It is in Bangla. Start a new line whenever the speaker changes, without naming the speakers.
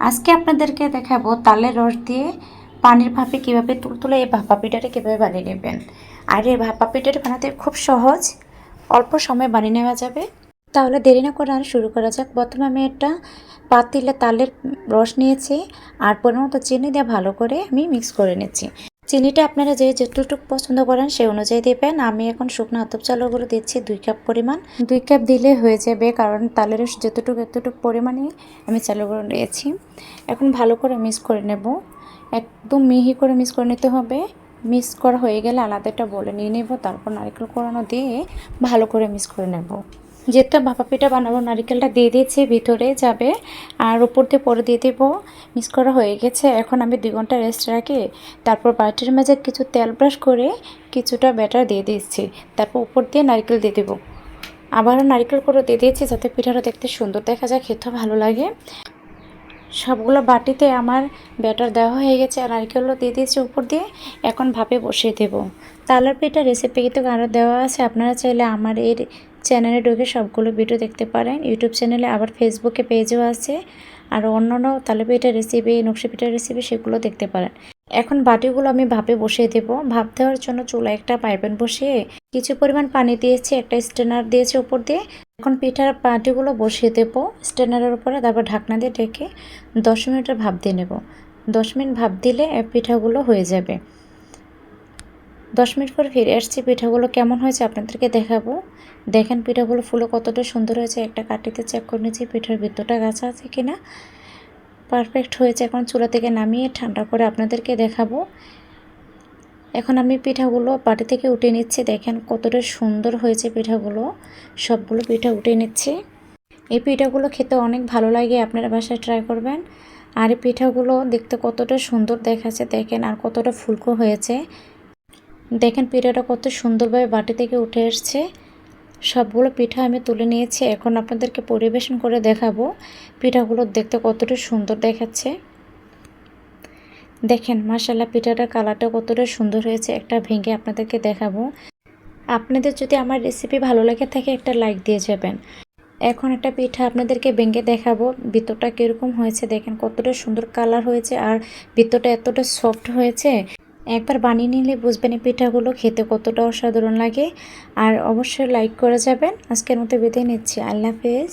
আজকে আপনাদেরকে দেখাবো তালের রস দিয়ে পানির ভাপে কীভাবে তুলতুলে এই ভাপা পিঠাটা কীভাবে বানিয়ে নেবেন। আর এই ভাপা পিঠাটা বানাতে খুব সহজ, অল্প সময় বানিয়ে নেওয়া যাবে। তাহলে দেরি না করে আর শুরু করা যাক। প্রথমে আমি একটা পাতিলে তালের রস নিয়েছি আর পরিমাণ মতো চিনি দিয়ে ভালো করে আমি মিক্স করে নিচ্ছি। চিনিটা আপনারা যে যতটুকু পছন্দ করেন সেই অনুযায়ী দেবেন। আমি এখন শুকনো আতপ চালের গুঁড়ো দিচ্ছি দুই কাপ পরিমাণ। দুই কাপ দিলে হয়ে যাবে কারণ তালের যতটুকু এতটুকু পরিমাণে আমি চালের গুঁড়ো নিয়েছি। এখন ভালো করে মিক্স করে নেব। একদম মিহি করে মিক্স করে নিতে হবে। মিক্স করা হয়ে গেলে আলাদাটা বলে নিয়ে নেব, তারপর নারকেল কোরানো দিয়ে ভালো করে মিক্স করে নেব। যেহেতু ভাপা পিঠা বানাবো, নারিকেলটা দিয়ে দিয়েছি, ভিতরে যাবে। আর উপর দিয়ে পরে দিয়ে দেবো। মিক্স করা হয়ে গেছে। এখন আমি দুই ঘণ্টা রেস্ট রাখি। তারপর বাটির মাঝে কিছু তেল ব্রাশ করে কিছুটা ব্যাটার দিয়ে দিচ্ছি। তারপর উপর দিয়ে নারকেল দিয়ে দেবো। আবারও নারকেল করে দিয়ে দিয়েছি যাতে পিঠাটা দেখতে সুন্দর দেখা যায়, খেতেও ভালো লাগে। সবগুলো বাটিতে আমার ব্যাটার দেওয়া হয়ে গেছে। আর নারকেলও দিয়ে দিয়েছি উপর দিয়ে। এখন ভাপে বসিয়ে দেব। তালার পিঠা রেসিপি কিন্তু আরও দেওয়া আছে। আপনারা চাইলে আমার এই চ্যানেলে ঢুকে সবগুলো ভিডিও দেখতে পারেন। ইউটিউব চ্যানেলে আবার ফেসবুকে পেজও আছে। আর অন্যান্য তালে পিঠা রেসিপি নকশি পিঠার রেসিপি সেগুলো দেখতে পারেন। এখন বাটিগুলো আমি ভাপে বসিয়ে দেব। ভাপ দেওয়ার জন্য চুলা একটা পাইপেন বসিয়ে কিছু পরিমাণ পানি দিয়েছি, একটা স্টেনার দিয়েছি উপর দিয়ে। এখন পিঠার পাটিগুলো বসিয়ে দেব। স্টেনারের উপরে তারপর ঢাকনা দিয়ে ডেকে দশ মিনিটের ভাপ দিয়ে নেব। দশ মিনিট ভাপ দিলে পিঠাগুলো হয়ে যাবে। দশ মিনিট পর ফিরে আসছি। পিঠাগুলো কেমন হয়েছে আপনাদেরকে দেখাবো। দেখেন পিঠাগুলো ফুলে কতটা সুন্দর হয়েছে। একটা কাটিতে চেক করে নিয়েছি পিঠার ভিতরটা গাছা আছে কি না পারফেক্ট হয়েছে। এখন চুলা থেকে নামিয়ে ঠান্ডা করে আপনাদেরকে দেখাবো। এখন আমি পিঠাগুলো বাটি থেকে উঠে নিচ্ছি। দেখেন কতটা সুন্দর হয়েছে পিঠাগুলো। সবগুলো পিঠা উঠে নিচ্ছি। এই পিঠাগুলো খেতে অনেক ভালো লাগে। আপনারা বাসায় ট্রাই করবেন। আর এই পিঠাগুলো দেখতে কতটা সুন্দর দেখাচ্ছে। দেখেন আর কতটা ফুলকো হয়েছে। দেখেন পিঠাটা কত সুন্দরভাবে বাটি থেকে উঠে এসছে। সবগুলো পিঠা আমি তুলে নিয়েছি। এখন আপনাদেরকে পরিবেশন করে দেখাবো পিঠাগুলো দেখতে কতটা সুন্দর দেখাচ্ছে। দেখেন মাসাল্লাহ পিঠাটার কালারটা কতটা সুন্দর হয়েছে। একটা ভেঙে আপনাদেরকে দেখাবো। আপনাদের যদি আমার রেসিপি ভালো লাগে থাকে, একটা লাইক দিয়ে যাবেন। এখন একটা পিঠা আপনাদেরকে ভেঙে দেখাবো। ভিতরটা কীরকম হয়েছে, দেখেন কতটা সুন্দর কালার হয়েছে আর ভিতরটা এতটা সফট হয়েছে। একবার বানিয়ে নিলে বুঝবেন এই পিঠাগুলো খেতে কতটা অসাধারণ লাগে। আর অবশ্যই লাইক করে যাবেন। আজকের মতো বেঁধে নিচ্ছি। আল্লাহ হাফেজ।